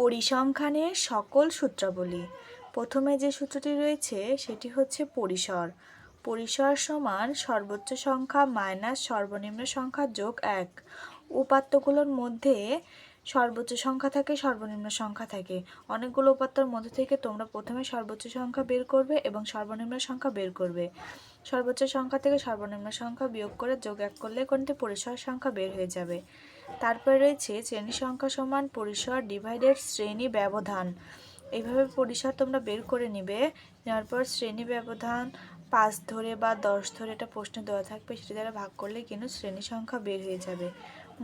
পরিসংখ্যানের সকল সূত্রাবলী। প্রথমে যে সূত্রটি রয়েছে, সেটি হচ্ছে পরিসর। পরিসর সমান সর্বোচ্চ সংখ্যা মাইনাস সর্বনিম্ন সংখ্যা যোগ এক। উপাত্তগুলোর মধ্যে সর্বোচ্চ সংখ্যা থাকে, সর্বনিম্ন সংখ্যা থাকে। অনেকগুলো উপাত্তর মধ্যে থেকে তোমরা প্রথমে সর্বোচ্চ সংখ্যা বের করবে এবং সর্বনিম্ন সংখ্যা বের করবে। সর্বোচ্চ সংখ্যা থেকে সর্বনিম্ন সংখ্যা বিয়োগ করে যোগ এক করলে কোনটি পরিসর সংখ্যা বের হয়ে যাবে? তারপরে রয়েছে শ্রেণি সংখ্যা সমান, পরিসর ডিভাইডেড শ্রেণি ব্যবধান। এইভাবে পরিসর তোমরা বের করে নিবে। নেওয়ার পর শ্রেণি ব্যবধান পাঁচ ধরে বা দশ ধরে এটা প্রশ্ন দেওয়া থাকবে, সেটা দ্বারা ভাগ করলে কিন্তু শ্রেণি সংখ্যা বের হয়ে যাবে।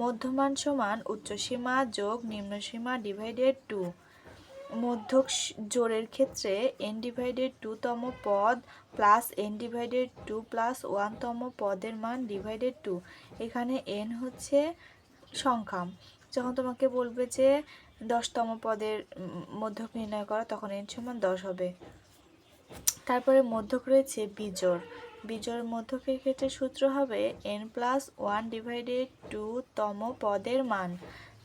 মধ্যমান সমান উচ্চসীমা যোগ নিম্নসীমা ডিভাইডেড টু মধ্যক জোরের ক্ষেত্রে এন ডিভাইডেড টু তম পদ plus N divided two plus ওয়ানতম পদের মান ডিভাইডেড টু এখানে এন হচ্ছে সংখ্যা যখন তোমাকে বলবে যে দশতম পদের মধ্যক নির্ণয় করো, তখন এন সমান দশ হবে। তারপরে মধ্যক রয়েছে বিজোড়। বিজোড় মধ্যকের ক্ষেত্রে সূত্র হবে N plus one divided two তম পদের মান।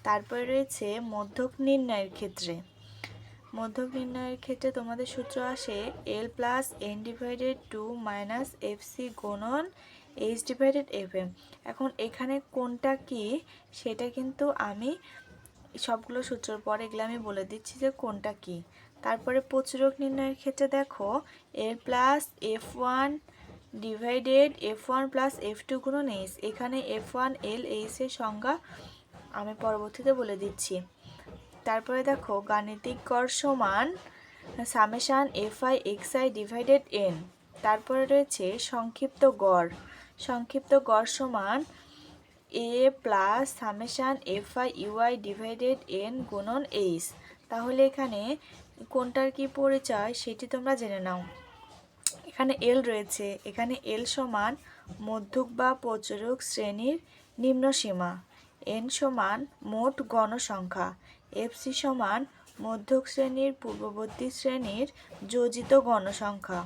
তারপরে রয়েছে মধ্যক নির্ণয়ের ক্ষেত্রে। মধ্যক নির্ণয়ের ক্ষেত্রে তোমাদের সূত্র আসে L plus N divided two minus F C গুণন এইচ ডিভাইডেড এফ এম এখন এখানে কোনটা কি, সেটা কিন্তু আমি সবগুলো সূত্রের পর এগুলো আমি বলে দিচ্ছি যে কোনটা কি। তারপরে প্রচুরক নির্ণয়ের ক্ষেত্রে দেখো L plus F one divided F one plus F two গুণন এইচ এখানে এফ ওয়ান এল এইচের সংজ্ঞা আমি পরবর্তীতে বলে দিচ্ছি। তারপরে দেখো, গাণিতিক গড় সমান summation F I X I divided N তারপরে রয়েছে সংক্ষিপ্ত গড়। সংক্ষিপ্ত গড় সমান A plus summation F I UI divided N গুণন এইচ তাহলে এখানে কোনটার কি পরিচয় সেটি তোমরা জেনে নাও। এখানে এল রয়েছে। এখানে এল সমান মধ্যক বা প্রচুরক শ্রেণির নিম্ন সীমা এন সমান মোট গণসংখ্যা। এফসি সমান মধ্যক শ্রেণির পূর্ববর্তী শ্রেণির যোজিত গণসংখ্যা।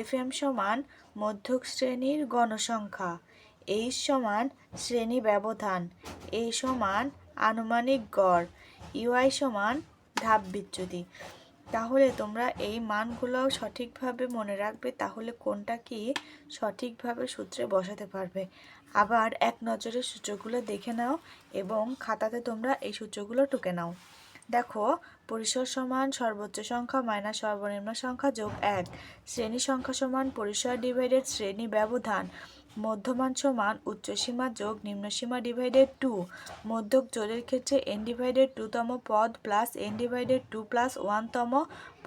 এফ এম সমান মধ্যক শ্রেণির গণসংখ্যা। এইচ সমান শ্রেণি ব্যবধান। এ সমান আনুমানিক গড়। ইউআই সমান ধাপ বিচ্যুতি। তাহলে তোমরা এই মানগুলো সঠিকভাবে মনে রাখবে, তাহলে কোনটা কি সঠিকভাবে সূত্রে বসাতে পারবে। আবার এক নজরে সূত্রগুলো দেখে নাও এবং খাতাতে তোমরা এই সূত্রগুলো টুকে নাও। দেখো, পরিসর সমান সর্বোচ্চ সংখ্যা মাইনাস সর্বনিম্ন সংখ্যা যোগ এক। শ্রেণি সংখ্যা সমান পরিসর ডিভাইডেড শ্রেণি ব্যবধান। মধ্যমান সমান উচ্চসীমা যোগ নিম্নসীমা ডিভাইডেড টু মধ্যক জোরের ক্ষেত্রে এন ডিভাইডেড টুতম পদ plus N divided two plus ওয়ানতম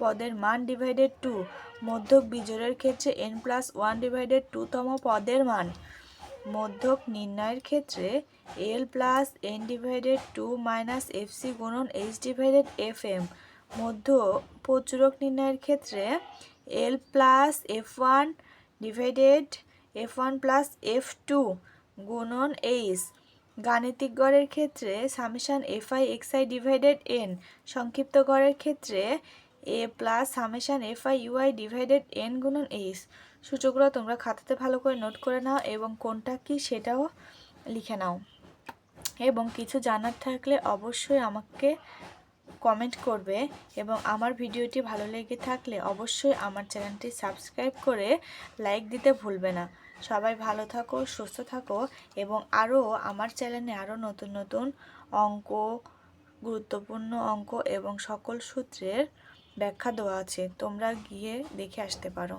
পদের মান ডিভাইডেড টু মধ্যক বিজোড়ের ক্ষেত্রে এন প্লাস ওয়ান ডিভাইডেড টুতম পদের মান। মধ্যক নির্ণয়ের ক্ষেত্রে L plus N divided two minus F C গুণন এইচ ডিভাইডেড এফ এম মধ্য প্রচুরক নির্ণয়ের ক্ষেত্রে L plus F one divided F one plus F two গুণন এইচ গাণিতিক গড়ের ক্ষেত্রে summation F I X I divided N সংক্ষিপ্ত গড়ের ক্ষেত্রে A plus summation F I UI divided N গুণন এইচ সূচকগুলো তোমরা খাতাতে ভালো করে নোট করে নাও এবং কোনটা কি সেটাও লিখে নাও। এবং কিছু জানার থাকলে অবশ্যই আমাকে কমেন্ট করবে এবং আমার ভিডিওটি ভালো লেগে থাকলে অবশ্যই আমার চ্যানেলটি সাবস্ক্রাইব করে লাইক দিতে ভুলবে না। সবাই ভালো থাকো, সুস্থ থাকো এবং আরও আমার চ্যানেলে আরও নতুন নতুন অঙ্ক, গুরুত্বপূর্ণ অঙ্ক এবং সকল সূত্রের ব্যাখ্যা দেওয়া আছে। তোমরা গিয়ে দেখে আসতে পারো।